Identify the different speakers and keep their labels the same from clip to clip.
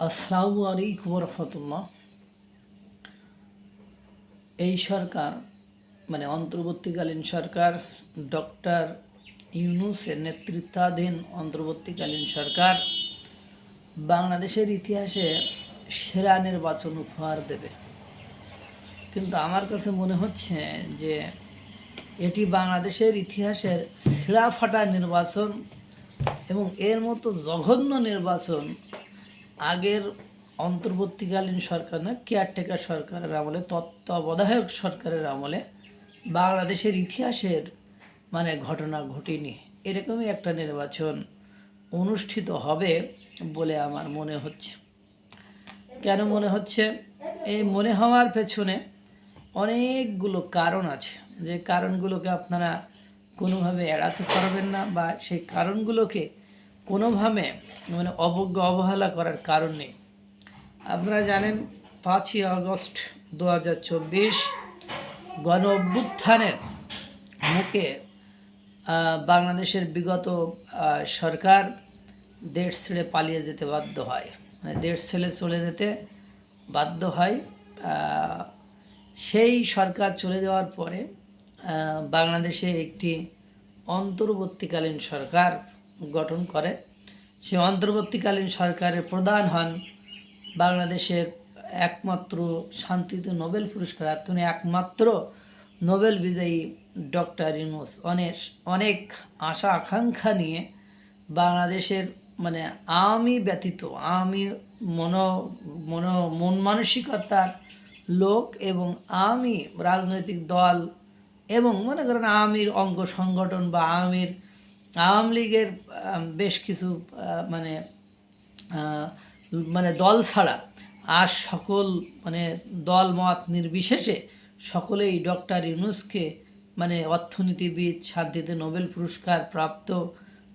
Speaker 1: আসসালামু আলাইকুম রহমতুল্লাহ এই সরকার মানে অন্তর্বর্তীকালীন সরকার, ডক্টর ইউনুসের নেতৃত্বাধীন অন্তর্বর্তীকালীন সরকার বাংলাদেশের ইতিহাসে সেরা নির্বাচন উপহার দেবে। কিন্তু আমার কাছে মনে হচ্ছে যে এটি বাংলাদেশের ইতিহাসের ছেঁড়া ফাটা নির্বাচন এবং এর মতো জঘন্য নির্বাচন আগের অন্তর্বর্তীকালীন সরকার না কেয়ারটেকার সরকারের আমলে, তত্ত্বাবধায়ক সরকারের আমলে বাংলাদেশের ইতিহাসের মানে ঘটনা ঘটেনি। এরকমই একটা নির্বাচন অনুষ্ঠিত হবে বলে আমার মনে হচ্ছে। কেন মনে হচ্ছে? এই মনে হওয়ার পেছনে অনেকগুলো কারণ আছে। যে কারণগুলোকে আপনারা কোনোভাবে এড়াতে পারবেন না বা সেই কারণগুলোকে কোনোভাবে মানে অবজ্ঞ, অবহেলা করার কারণ নেই। আপনারা জানেন, পাঁচই আগস্ট দু হাজার চব্বিশ গণ অভ্যুত্থানের মুখে বাংলাদেশের বিগত সরকার দেশ ছেড়ে পালিয়ে যেতে বাধ্য হয়। মানে দেশ ছেড়ে চলে যেতে বাধ্য হয়। সেই সরকার চলে যাওয়ার পরে বাংলাদেশে একটি অন্তর্বর্তীকালীন সরকার গঠন করে। সে অন্তর্বর্তীকালীন সরকারের প্রধান হন। বাংলাদেশের একমাত্র শান্তিতে নোবেল পুরস্কার তিনি একমাত্র নোবেল বিজয়ী ডক্টর ইউনুস। অনেক অনেক আশা, আকাঙ্ক্ষা নিয়ে বাংলাদেশের মানে আমি ব্যতীত, আমি মন মন মন মানসিকতার লোক এবং আমি রাজনৈতিক দল এবং মনে করেন আমির অঙ্গ সংগঠন বা আমির আওয়ামী লীগের বেশ কিছু মানে মানে দল ছাড়া আর সকল মানে দল মত নির্বিশেষে সকলেই ডক্টর ইউনুসকে মানে অর্থনীতিবিদ, শান্তিতে নোবেল পুরস্কার প্রাপ্ত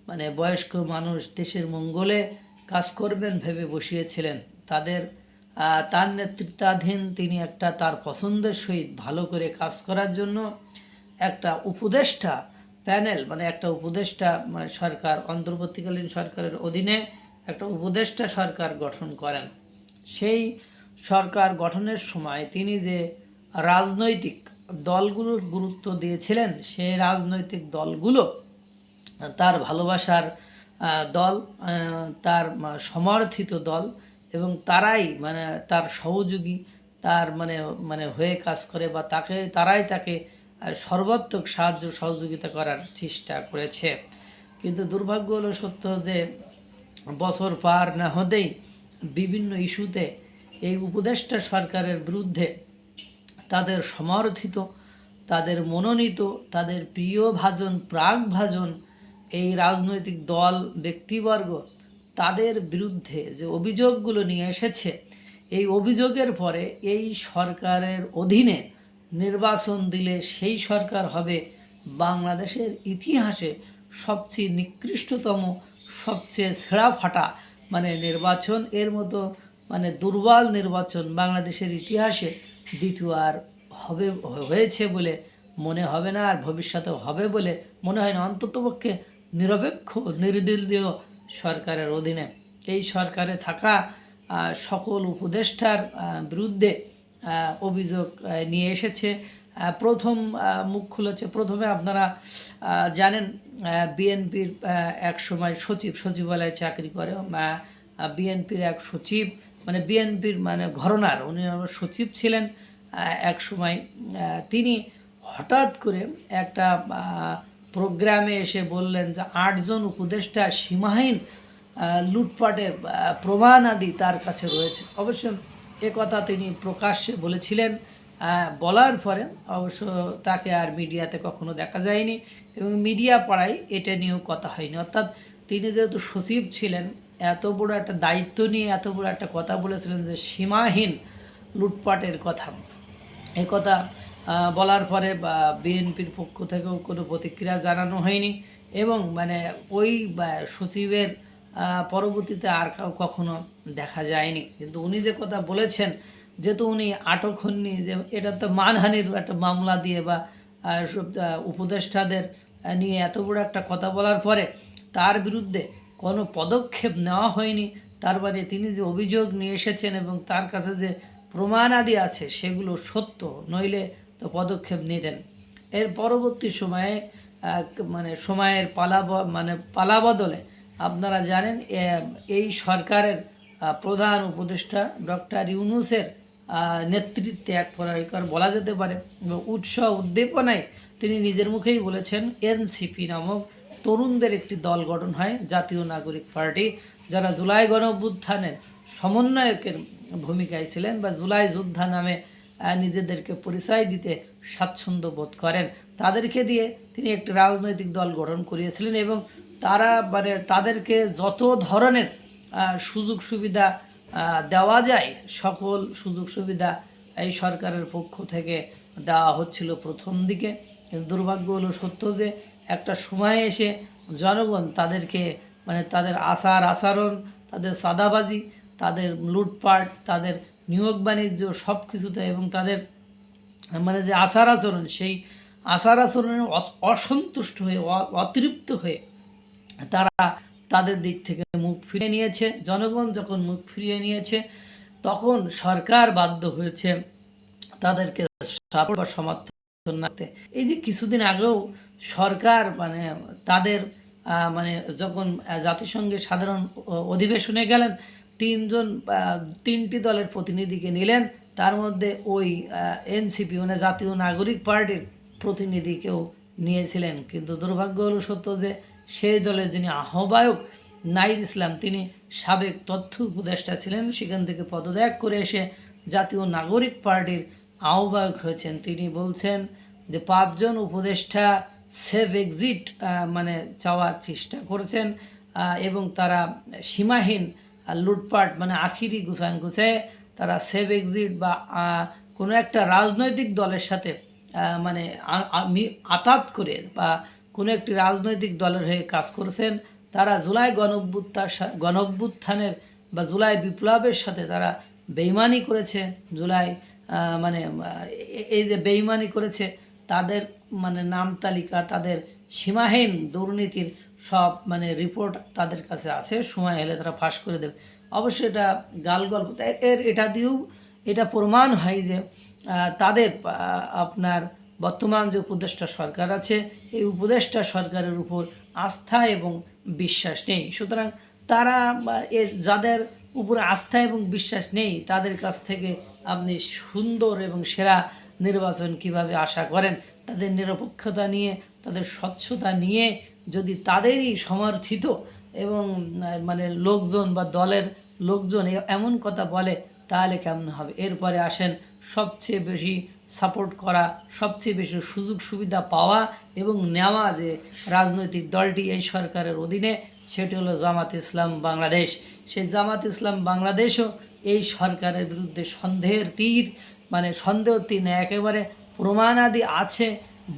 Speaker 1: মানে বয়স্ক মানুষ দেশের মঙ্গলে কাজ করবেন ভেবে বসিয়েছিলেন। তাদের তার নেতৃত্বাধীন তিনি একটা তার পছন্দের সহিত ভালো করে কাজ করার জন্য একটা উপদেষ্টা প্যানেল মানে একটা উপদেষ্টা সরকার, অন্তর্বর্তীকালীন সরকারের অধীনে একটা উপদেষ্টা সরকার গঠন করেন। সেই সরকার গঠনের সময় তিনি যে রাজনৈতিক দলগুলোর গুরুত্ব দিয়েছিলেন, সেই রাজনৈতিক দলগুলো তার ভালোবাসার দল তার সমর্থিত দল এবং তারাই মানে তার সহযোগী, তার মানে মানে হয়ে কাজ করে বা তাকে, তারাই তাকে সর্বাত্মক সাহায্য, সহযোগিতা করার চেষ্টা করেছে। কিন্তু দুর্ভাগ্য হলো সত্য যে, বছর পার না হতেই বিভিন্ন ইস্যুতে এই উপদেষ্টা সরকারের বিরুদ্ধে তাদের সমর্থিত, তাদের মনোনীত, তাদের প্রিয় ভাজন, প্রাক ভাজন এই রাজনৈতিক দল, ব্যক্তিবর্গ তাদের বিরুদ্ধে যে অভিযোগগুলো নিয়ে এসেছে, এই অভিযোগের পরে এই সরকারের অধীনে নির্বাচন দিলে সেই সরকার হবে বাংলাদেশের ইতিহাসে সবচেয়ে নিকৃষ্টতম, সবচেয়ে ছেঁড়া ফাটা। মানে নির্বাচন এর মতো মানে দুর্বল নির্বাচন বাংলাদেশের ইতিহাসে দ্বিতীয় আর হবে, হয়েছে বলে মনে হবে না আর ভবিষ্যতেও হবে বলে মনে হয় না। অন্ততপক্ষে নিরপেক্ষ, নির্দলীয় সরকারের অধীনে। এই সরকারে থাকা সকল উপদেষ্টার বিরুদ্ধে অভিযোগ নিয়ে এসেছে। প্রথম মুখ খুলেছে। প্রথমে আপনারা জানেন বিএনপির এক সময় সচিব, সচিবালয়ে চাকরি করে। বিএনপির এক সচিব মানে বিএনপির মানে ঘরনার, উনি সচিব ছিলেন এক সময়। তিনি হঠাৎ করে একটা প্রোগ্রামে এসে বললেন যে আটজন উপদেষ্টা সীমাহীন লুটপাটের প্রমাণ আদি তার কাছে রয়েছে। অবশ্য এ কথা তিনি প্রকাশ্যে বলেছিলেন বলার পরে অবশ্য তাকে আর মিডিয়াতে কখনো দেখা যায়নি এবং মিডিয়া পাড়ায় এটা নিয়েও কথা হয়নি। অর্থাৎ তিনি যেহেতু সচিব ছিলেন, এত বড় একটা দায়িত্ব নিয়ে এত বড় একটা কথা বলেছিলেন যে সীমাহীন লুটপাটের কথা। এই কথা বলার পরে বা বিএনপির পক্ষ থেকেও কোনো প্রতিক্রিয়া জানানো হয়নি এবং মানে ওই সচিবের পরবর্তীতে আর কাউ কখনো দেখা যায়নি। কিন্তু উনি যে কথা বলেছেন, যেহেতু উনি আটক হননি, যে এটা তো মানহানির একটা মামলা দিয়ে বা উপদেষ্টাদের নিয়ে এত বড় একটা কথা বলার পরে তার বিরুদ্ধে কোনো পদক্ষেপ নেওয়া হয়নি। তার মানে তিনি যে অভিযোগ নিয়ে এসেছেন এবং তার কাছে যে প্রমাণাদি আছে, সেগুলো সত্য, নইলে তো পদক্ষেপ নিতেন। এর পরবর্তী সময়ে মানে সময়ের পালা মানে পালা বদলে আপনারা জানেন এই সরকারের প্রধান উপদেষ্টা ডক্টর ইউনুসের নেতৃত্বে এক প্রকার বলা যেতে পারে। এবং উৎসাহ উদ্দীপনায় তিনি নিজের মুখেই বলেছেন, এনসিপি নামক তরুণদের একটি দল গঠন হয়, জাতীয় নাগরিক পার্টি, যারা জুলাই গণ অভ্যুত্থানের সমন্বয়কের ভূমিকায় ছিলেন বা জুলাই যোদ্ধা নামে নিজেদেরকে পরিচয় দিতে স্বাচ্ছন্দ্য বোধ করেন। তাদেরকে দিয়ে তিনি একটি রাজনৈতিক দল গঠন করিয়েছিলেন এবং তারা মানে তাদেরকে যত ধরনের সুযোগ সুবিধা দেওয়া যায়, সকল সুযোগ সুবিধা এই সরকারের পক্ষ থেকে দেওয়া হচ্ছিল প্রথম দিকে। কিন্তু দুর্ভাগ্য হলো সত্য যে একটা সময় এসে জনগণ তাদেরকে মানে তাদের আচার আচরণ, তাদের সাদাবাজি তাদের লুটপাট, তাদের নিয়োগ বাণিজ্য সব কিছুতে এবং তাদের মানে যে আচার আচরণ, সেই আচার আচরণে অসন্তুষ্ট হয়ে অতৃপ্ত হয়ে তারা তাদের দিক থেকে মুখ ফিরিয়ে নিয়েছে। জনগণ যখন মুখ ফিরিয়ে নিয়েছে, তখন সরকার বাধ্য হয়েছে তাদেরকে সাপোর্ট বা সমর্থন নাতে এই যে কিছুদিন আগেও সরকার মানে তাদের মানে যখন জাতিসংঘের সাধারণ অধিবেশনে গেলেন, তিনজন তিনটি দলের প্রতিনিধিকে নিলেন। তার মধ্যে ওই এনসিপি মানে জাতীয় নাগরিক পার্টির প্রতিনিধিকেও নিয়েছিলেন। কিন্তু দুর্ভাগ্য হলো সত্য যে সেই দলের যিনি আহ্বায়ক নাইদ ইসলাম, তিনি সাবেক তথ্য উপদেষ্টা ছিলেন। সেখান থেকে পদত্যাগ করে এসে জাতীয় নাগরিক পার্টির আহ্বায়ক হয়েছেন। তিনি বলছেন যে, পাঁচজন উপদেষ্টা সেফ এক্সিট মানে চাওয়ার চেষ্টা করেছেন এবং তারা সীমাহীন লুটপাট মানে আখিরি গুছান গুছায় তারা সেফ এক্সিট বা কোনো একটা রাজনৈতিক দলের সাথে মানে আতাত করে বা কোনো একটি রাজনৈতিক দলের হয়ে কাজ করেছেন। তারা জুলাই গণঅভ্যুত্থার সা- গণঅভ্যুত্থানের বা জুলাই বিপ্লবের সাথে তারা বেইমানি করেছে। জুলাই মানে এই যে বেইমানি করেছে, তাদের মানে নাম তালিকা, তাদের সীমাহীন দুর্নীতির সব মানে রিপোর্ট তাদের কাছে আছে। সময় হলে তারা ফাঁস করে দেবে। অবশ্যই এটা গাল গল্প এর, এটা দিয়েও এটা প্রমাণ হয় যে তাদের আপনার বর্তমান যে উপদেষ্টা সরকার আছে, এই উপদেষ্টা সরকারের উপর আস্থা এবং বিশ্বাস নেই। সুতরাং তারা যাদের উপরে আস্থা এবং বিশ্বাস নেই, তাদের কাছ থেকে আপনি সুন্দর এবং সেরা নির্বাচন কীভাবে আশা করেন, তাদের নিরপেক্ষতা নিয়ে, তাদের স্বচ্ছতা নিয়ে যদি তাদেরই সমর্থিত এবং মানে লোকজন বা দলের লোকজন এমন কথা বলে, তাহলে কেমন হবে? এরপরে আসেন সবচেয়ে বেশি সাপোর্ট করা, সবচেয়ে বেশি সুযোগ সুবিধা পাওয়া এবং নেওয়া যে রাজনৈতিক দলটি এই সরকারের অধীনে, সেটি হলো জামাত ইসলাম বাংলাদেশ। সেই জামাত ইসলাম বাংলাদেশও এই সরকারের বিরুদ্ধে সন্দেহের তীর মানে সন্দেহ তীর একেবারে প্রমাণাদি আছে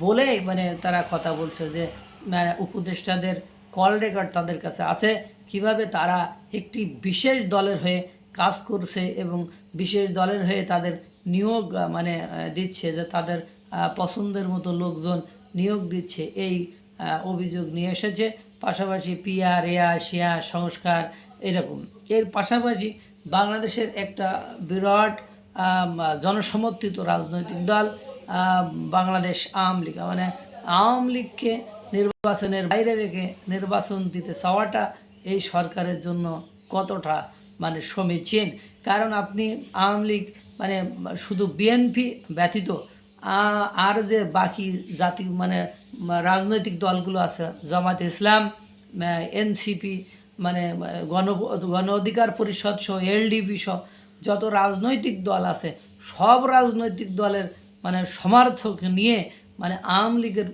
Speaker 1: বলে মানে তারা কথা বলছে যে মানে উপদেষ্টাদের কল রেকর্ড তাদের কাছে আছে, কীভাবে তারা একটি বিশেষ দলের হয়ে কাজ করছে এবং বিশেষ দলের হয়ে তাদের নিয়োগ মানে দিচ্ছে যে তাদের পছন্দের মতো লোকজন নিয়োগ দিচ্ছে, এই অভিযোগ নিয়ে এসেছে। পাশাপাশি পিয়ার এয়া শিয়া সংস্কার এরকম। এর পাশাপাশি বাংলাদেশের একটা বিরাট জনসমর্থিত রাজনৈতিক দল বাংলাদেশ আওয়ামী লীগ। মানে আওয়ামী লীগকে নির্বাচনের বাইরে রেখে নির্বাচন দিতে চাওয়াটা এই সরকারের জন্য কতটা মানে সমীচীন? কারণ আপনি আওয়ামী লীগ মানে শুধু বিএনপি ব্যতীত আর যে বাকি জাতি মানে রাজনৈতিক দলগুলো আছে, জামাত ইসলাম এনসিপি মানে গণ গণ অধিকার পরিষদ সহ এলডিপি সহ, যত রাজনৈতিক দল আছে, সব রাজনৈতিক দলের মানে সমর্থক নিয়ে মানে আওয়ামী লীগের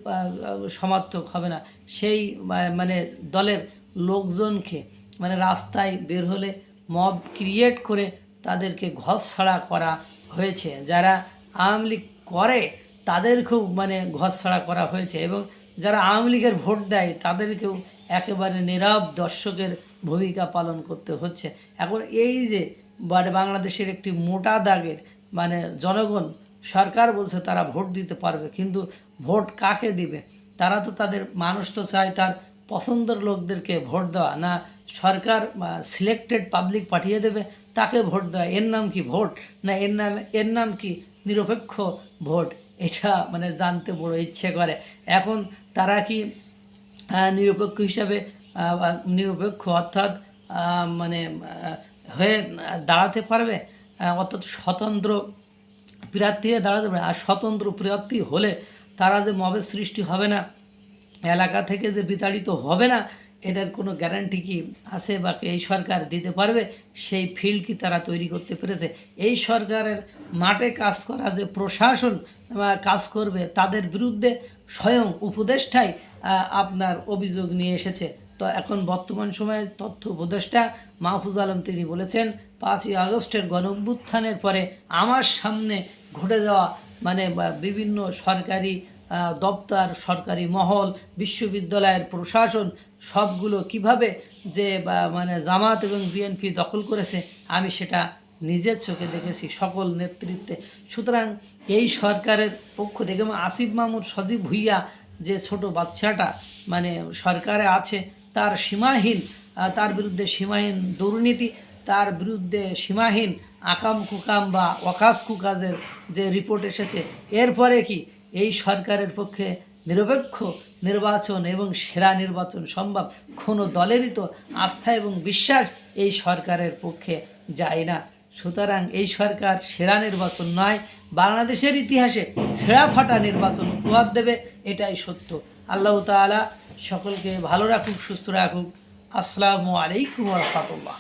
Speaker 1: সমর্থক হবে না। সেই মানে দলের লোকজনকে মানে রাস্তায় বের হলে, মব ক্রিয়েট করে তাদেরকে ঘর ছাড়া করা হয়েছে। যারা আওয়ামী লীগ করে তাদেরকেও মানে ঘর ছাড়া করা হয়েছে এবং যারা আওয়ামী লীগের ভোট দেয়, তাদেরকেও একেবারে নীরব দর্শকের ভূমিকা পালন করতে হচ্ছে। এখন এই যে বাংলাদেশের একটি মোটা দাগের মানে জনগণ, সরকার বলছে তারা ভোট দিতে পারবে, কিন্তু ভোট কাকে দিবে? তারা তো তাদের মানুষ তো চায় তার পছন্দের লোকদেরকে ভোট দেওয়া, না সরকার সিলেক্টেড পাবলিক পাঠিয়ে দেবে, তাকে ভোট দেওয়া। এর নাম কি ভোট? না, এর নাম এর নাম কি নিরপেক্ষ ভোট? এটা মানে জানতে বড় ইচ্ছে করে। এখন তারা কি নিরপেক্ষ হিসাবে নিরপেক্ষ অর্থাৎ মানে হয়ে দাঁড়াতে পারবে? অর্থাৎ স্বতন্ত্র প্রার্থী হয়ে দাঁড়াতে পারবে। আর স্বতন্ত্র প্রার্থী হলে তারা যে মবের সৃষ্টি হবে না, এলাকা থেকে যে বিতাড়িত হবে না এটার কোনো গ্যারান্টি কি আছে বা এই সরকার দিতে পারবে? সেই ফিল্ড কি তারা তৈরি করতে পেরেছে? এই সরকারের মাঠে কাজ করা যে প্রশাসন কাজ করবে তাদের বিরুদ্ধে স্বয়ং উপদেষ্টাই আপনার অভিযোগ নিয়ে এসেছে। তো এখন বর্তমান সময়ে তথ্য উপদেষ্টা মাহফুজ আলম তিনি বলেছেন, পাঁচই আগস্টের গণভ্যুত্থানের পরে আমার সামনে ঘটে যাওয়া মানে বিভিন্ন সরকারি দপ্তর, সরকারি মহল, বিশ্ববিদ্যালয়ের প্রশাসন, সবগুলো কীভাবে যে মানে জামাত এবং বিএনপি দখল করেছে, আমি সেটা নিজের চোখে দেখেছি সকল নেতৃত্বে। সুতরাং এই সরকারের পক্ষ থেকে এবং আসিফ মাহমুদ সজীব ভুইয়া যে ছোট বাচ্চাটা মানে সরকারে আছে, তার সীমাহীন তার বিরুদ্ধে সীমাহীন দুর্নীতি, তার বিরুদ্ধে সীমাহীন আকাম কুকাম বা ওকাস কুকাজের যে রিপোর্ট এসেছে, এরপরে কি এই সরকারের পক্ষে নিরপেক্ষ নির্বাচন এবং সেরা নির্বাচন সম্ভব কোনো দলেরই তো আস্থা এবং বিশ্বাস এই সরকারের পক্ষে যায় না। সুতরাং এই সরকার সেরা নির্বাচন নয়, বাংলাদেশের ইতিহাসে ছেঁড়া ফাটা নির্বাচন উপহার দেবে, এটাই সত্য। আল্লাহ তাআলা সকলকে ভালো রাখুক, সুস্থ রাখুক। আসসালামু আলাইকুম রহমতুল্লাহ।